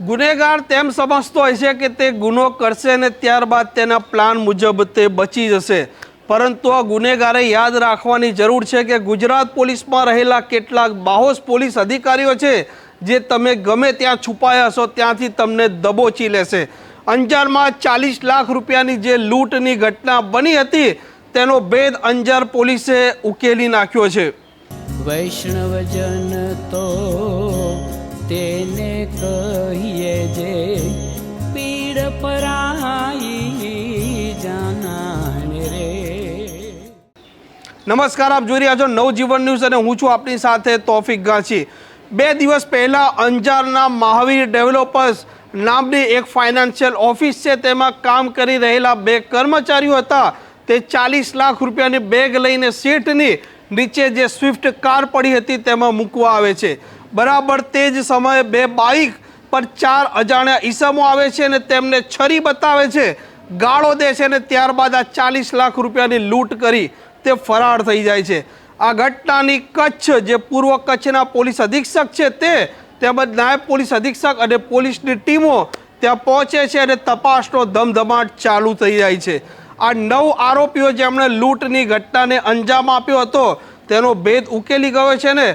ગુનેગાર તેમ સમજતો છે કે તે ગુનો કરશે ને ત્યારબાદ તેના પ્લાન મુજબ તે બચી જશે. પરંતુ આ ગુનેગારે યાદ રાખવાની જરૂર છે કે ગુજરાત પોલીસમાં રહેલા કેટલાક બાહોશ પોલીસ અધિકારીઓ છે, જે તમે ગમે ત્યાં છુપાયા હશો ત્યાંથી તમને દબોચી લેશે. અંજારમાં ચાલીસ લાખ રૂપિયાની જે લૂંટની ઘટના બની હતી, તેનો ભેદ અંજાર પોલીસે ઉકેલી નાખ્યો છે. વૈષ્ણવજન તો કહીએ જે પીડ પરાઈ જાનાને રે. નમસ્કાર, આપ જોઈ રહ્યા છો નવજીવન ન્યૂઝ અને હું છું આપની સાથે તોફિક ગાંચી. બે દિવસ પહેલાં અંજારના મહાવીર ડેવલપર્સ નામની એક ફાઇનાન્શિયલ ઓફિસ છે, તેમાં કામ કરી રહેલા બે કર્મચારીઓ હતા. તે ચાલીસ લાખ રૂપિયાની બેગ લઈને સીટની નીચે જે સ્વિફ્ટ કાર પડી હતી, તેમાં મૂકવા આવે છે. બરાબર તે જ સમયે બે બાઇક પર ચાર અજાણ્યા ઈસમો આવે છે અને તેમને છરી બતાવે છે. ગાળો દે છે અને ત્યારબાદ આ ચાલીસ લાખ રૂપિયાની લૂંટ કરી તે ફરાર થઈ જાય છે. આ ઘટનાની કચ્છ જે પૂર્વ કચ્છના પોલીસ અધિક્ષક છે તે, તેમજ નાયબ પોલીસ અધિક્ષક અને પોલીસની ટીમો ત્યાં પહોંચે છે અને તપાસનો ધમધમાટ ચાલુ થઈ જાય છે. આ નવ આરોપીઓ જેમણે લૂંટની ઘટનાને અંજામ આપ્યો હતો, તેનો ભેદ ઉકેલી ગયો છે ને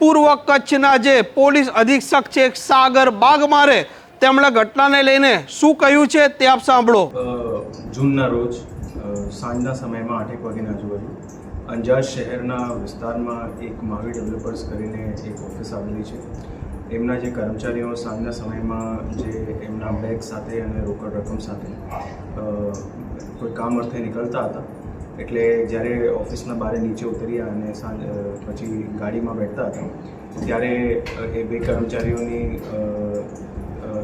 પૂર્વ કચ્છના જે પોલીસ અધિક્ષક છે સાગર બાગમારે તેમણે ઘટનાને લઈને શું કહ્યું છે તે આપ સાંભળો. જૂનના રોજ સાંજના સમયમાં આઠેક વાગ્યાના આજુબાજુ અંજાર શહેરના વિસ્તારમાં એક માવી ડેવલપર્સ કરીને એક ઓફિસ આવેલી છે. એમના જે કર્મચારીઓ સાંજના સમયમાં જે એમના બેગ સાથે અને રોકડ રકમ સાથે કોઈ કામ અર્થે નીકળતા હતા એટલે જ્યારે ઓફિસના બહાર નીચે ઉતર્યા અને સાંજ પછી ગાડીમાં બેઠતા હતા, ત્યારે એ બે કર્મચારીઓની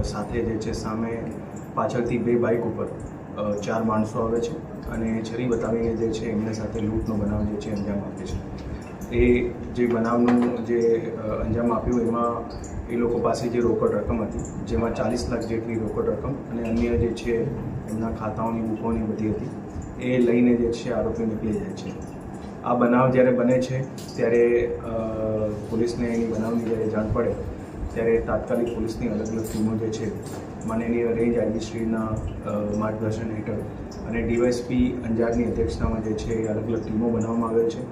સાથે જે છે સામે પાછળથી બે બાઇક ઉપર ચાર માણસો આવે છે અને છરી બતાવીને જે છે એમને સાથે લૂંટનો બનાવ જે છે અંજામ આપે છે. એ જે બનાવનું જે અંજામ આપ્યું એમાં એ લોકો પાસે જે રોકડ રકમ હતી, જેમાં ચાલીસ લાખ જેટલી રોકડ રકમ અને અન્ય જે છે એમના ખાતાઓની બુકોની બધી હતી એ લઈને જે છે આરોપી નીકળી જાય છે. આ બનાવ જ્યારે બને છે, ત્યારે પોલીસને એની બનાવની જ્યારે જાણ પડે, ત્યારે તાત્કાલિક પોલીસની અલગ અલગ ટીમો જે છે માનનીય રેન્જ આઈજીશ્રીના માર્ગદર્શન હેઠળ અને ડીવાયસપી અંજારની અધ્યક્ષતામાં જે છે એ અલગ અલગ ટીમો બનાવવામાં આવેલ છે,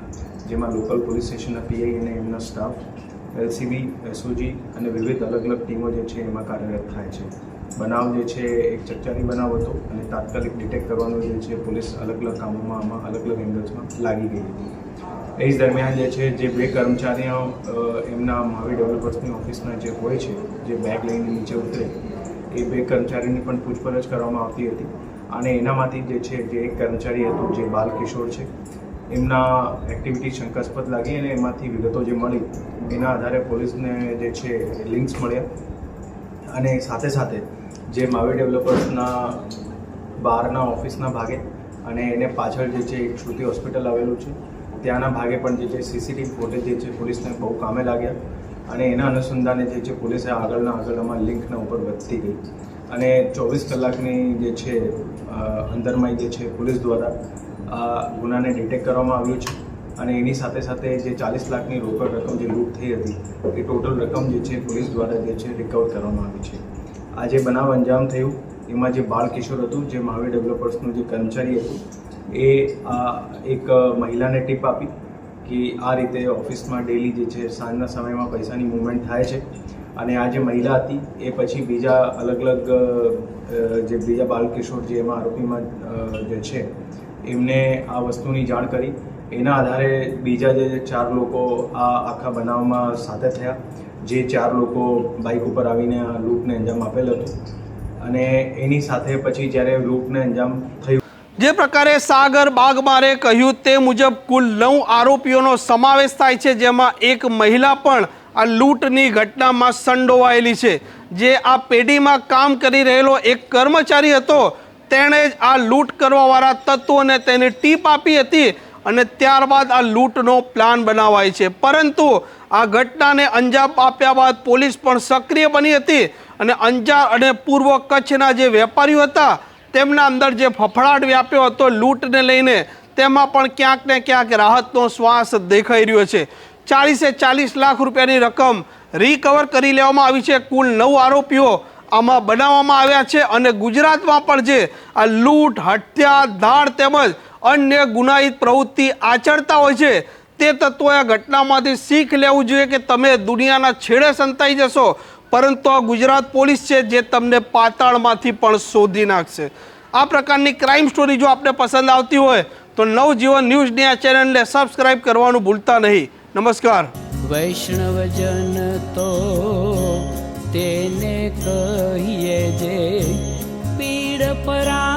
જેમાં લોકલ પોલીસ સ્ટેશનના પીઆઈ અને એમના સ્ટાફ એલસીબી એસઓજી અને વિવિધ અલગ અલગ ટીમો જે છે એમાં કાર્યરત થાય છે. બનાવ જે છે, એક ચકચારી બનાવ હતો અને તાત્કાલિક ડિટેક્ટ કરવાનો જે છે, પોલીસ અલગ અલગ કામોમાં આમાં અલગ અલગ એંગલ્સમાં લાગી ગઈ હતી. એ જ દરમિયાન જે છે, જે બે કર્મચારીઓ એમના મહાવી ડેવલપર્સની ઓફિસના જે હોય છે, જે બેગ લઈને નીચે ઉતરે, એ બે કર્મચારીની પણ પૂછપરછ કરવામાં આવતી હતી. અને એનામાંથી જે છે, જે એક કર્મચારી હતો, જે બાલકિશોર છે, એમના એક્ટિવિટી શંકાસ્પદ લાગી અને એમાંથી વિગતો જે મળી, એના આધારે પોલીસને જે છે લિંક્સ મળ્યા. અને સાથે સાથે જે માવી ડેવલપર્સના બહારના ઓફિસના ભાગે અને એને પાછળ જે છે, એક શ્રુતિ હોસ્પિટલ આવેલું છે. ત્યાંના ભાગે પણ જે છે સીસીટીવી ફૂટેજ જે છે, પોલીસને બહુ કામે લાગ્યા અને એના અનુસંધાને જે છે, પોલીસે આગળના આગળ આમાં લિંકના ઉપર વધતી ગઈ. અને ચોવીસ કલાકની જે છે અંદરમાં જે છે, પોલીસ દ્વારા આ ગુનાને ડિટેક્ટ કરવામાં આવ્યું છે. અને એની સાથે સાથે જે ચાલીસ લાખની રોકડ રકમ જે લૂંટ થઈ હતી, એ ટોટલ રકમ જે છે, પોલીસ દ્વારા જે છે રિકવર કરવામાં આવી છે. આ જે બનાવ અંજામ થયું. એમાં જે બાળકિશોર હતું, જે મહાવીર ડેવલપર્સનું જે કર્મચારી હતું, એ આ એક મહિલાને ટીપ આપી કે આ રીતે ઓફિસમાં ડેલી જે છે, સાંજના સમયમાં પૈસાની મૂવમેન્ટ થાય છે. અને આ જે મહિલા હતી, એ પછી બીજા અલગ અલગ જે બીજા બાલકિશોર જે એમાં આરોપીમાં જે છે, એમને આ વસ્તુની જાણ કરી. એના આધારે બીજા જે ચાર લોકો આ આખા બનાવમાં સાથે થયા. જે ચાર લોકો બાઇક ઉપર આવીને આ લૂંટને અંજામ આપેલ હતું. અને એની સાથે પછી જ્યારે લૂંટને અંજામ થયું જે પ્રકારે સાગર બાગમારે કહ્યું તે મુજબ કુલ નવ આરોપીઓનો સમાવેશ થાય છે, જેમાં એક મહિલા પણ આ લૂંટની ઘટનામાં સંડોવાયેલી છે. જે આ પેઢીમાં કામ કરી રહેલો એક કર્મચારી હતો, તેણે જ આ લૂંટ કરવાવાળા તત્વોને તેને ટીપ આપી હતી અને ત્યારબાદ આ લૂંટનો પ્લાન બનાવાય છે. પરંતુ આ ઘટનાને અંજામ આપ્યા બાદ પોલીસ પણ સક્રિય બની હતી અને અંજાર અને પૂર્વ કચ્છના જે વેપારીઓ હતા, તેમના અંદર જે ફફડાટ વ્યાપ્યો હતો લૂંટને લઈને, તેમાં પણ ક્યાંક ને ક્યાંક રાહતનો શ્વાસ દેખાઈ રહ્યો છે. ચાલીસે ચાલીસ લાખ રૂપિયાની રકમ રિકવર કરી લેવામાં આવી છે. કુલ નવ આરોપીઓ આમાં બનાવવામાં આવ્યા છે અને ગુજરાતમાં પણ જે આ લૂંટ, હત્યા ધાડ તેમજ અન્ય ગુનાહિત પ્રવૃત્તિ આચરતા હોય છે તે તત્વોએ આ ઘટનામાંથી શીખ લેવું જોઈએ કે તમે દુનિયાના છેડે સંતાઈ જશો. પરંતુ આ ગુજરાત પોલીસ છે જે તમને પાતાળમાંથી પણ શોધી નાખશે. આ પ્રકારની ક્રાઇમ સ્ટોરી જો આપને પસંદ આવતી હોય, તો નવજીવન ન્યૂઝની આ ચેનલને સબસ્ક્રાઇબ કરવાનું ભૂલતા નહીં. નમસ્કાર. વૈષ્ણવજન તો તેને કહીએ જે પીડ પરા